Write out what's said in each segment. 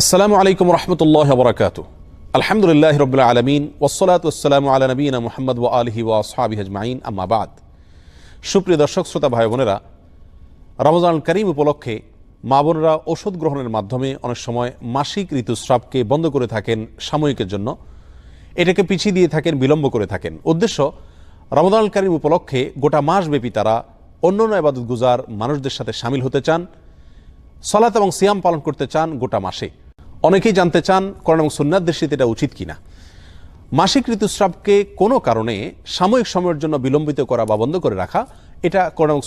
আসসালামু আলাইকুম রহমতুল্লাহ বরকাত। আলহামদুলিল্লাহ রবিল আলমিন ওসলাত ওসালাম আলা নবীনা মোহাম্মদ ওয়া আলহি ওয়া সাহাবি হজমাইন আম্মাবাদ সুপ্রিয় দর্শক, শ্রোতা, ভাই, বোনেরা রমজান করিম উপলক্ষে মা বোনেরা ওষুধ গ্রহণের মাধ্যমে অনেক সময় মাসিক ঋতুস্রাবকে বন্ধ করে থাকেন সাময়িকের জন্য। এটাকে পিছিয়ে দিয়ে থাকেন, বিলম্ব করে থাকেন। উদ্দেশ্য রমজান করিম উপলক্ষে গোটা মাসব্যাপী তারা অন্য আবাদত গুজার মানুষদের সাথে সামিল হতে চান, সলাত এবং সিয়াম পালন করতে চান গোটা মাসে। অনেকেই জানতে চান করোনা এবং সন্ন্যার দৃষ্টিতে এটা উচিত কিনা। মাসিক ঋতুস্রাবকে কোনো কারণে সাময়িক সময়ের জন্য বিলম্বিত করা বা বন্ধ করে রাখা এটা এবং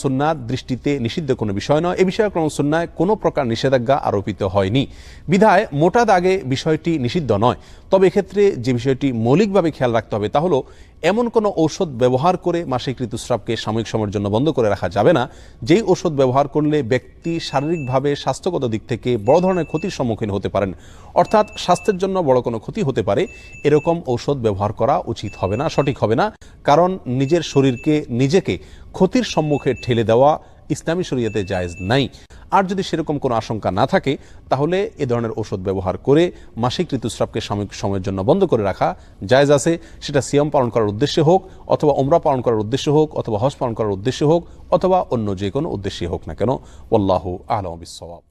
দৃষ্টিতে নিষিদ্ধ কোনো বিষয় নয়। এ বিষয়ে সুন্নায় কোনো প্রকার নিষেধাজ্ঞা আরোপিত হয়নি। বিধায় মোটা দাগে বিষয়টি নিষিদ্ধ নয়। তবে এক্ষেত্রে যে বিষয়টি মৌলিকভাবে খেয়াল রাখতে হবে তা হলো, এমন কোনো ঔষধ ব্যবহার করে মাসিক ঋতুস্রাবকে সাময়িক সময়ের জন্য বন্ধ করে রাখা যাবে না। যেই ঔষধ ব্যবহার করলে ব্যক্তি শারীরিকভাবে স্বাস্থ্যগত দিক থেকে বড় ধরনের ক্ষতির সম্মুখীন হতে পারেন। অর্থাৎ স্বাস্থ্যের জন্য বড় কোনো ক্ষতি হতে পারে। এরকম ঔষধ ব্যবহার করা উচিত হবে না, সঠিক হবে না। কারণ নিজের শরীরকে নিজেকে ক্ষতির সম্মুখে ঠেলে দেওয়া ইসলামী শরিয়াতে জায়েজ নাই। আর যদি সেরকম কোনো আশঙ্কা না থাকে, তাহলে এ ধরনের ওষুধ ব্যবহার করে মাসিক ঋতুস্রাবকে সাময়িক সময়ের জন্য বন্ধ করে রাখা জায়েজ আছে। সেটা সিয়াম পালন করার উদ্দেশ্যে হোক, অথবা ওমরা পালন করার উদ্দেশ্যে হোক, অথবা হজ পালন করার উদ্দেশ্যে হোক, অথবা অন্য যে কোনো উদ্দেশ্যে হোক না কেন। আল্লাহ আলম বিসওয়াব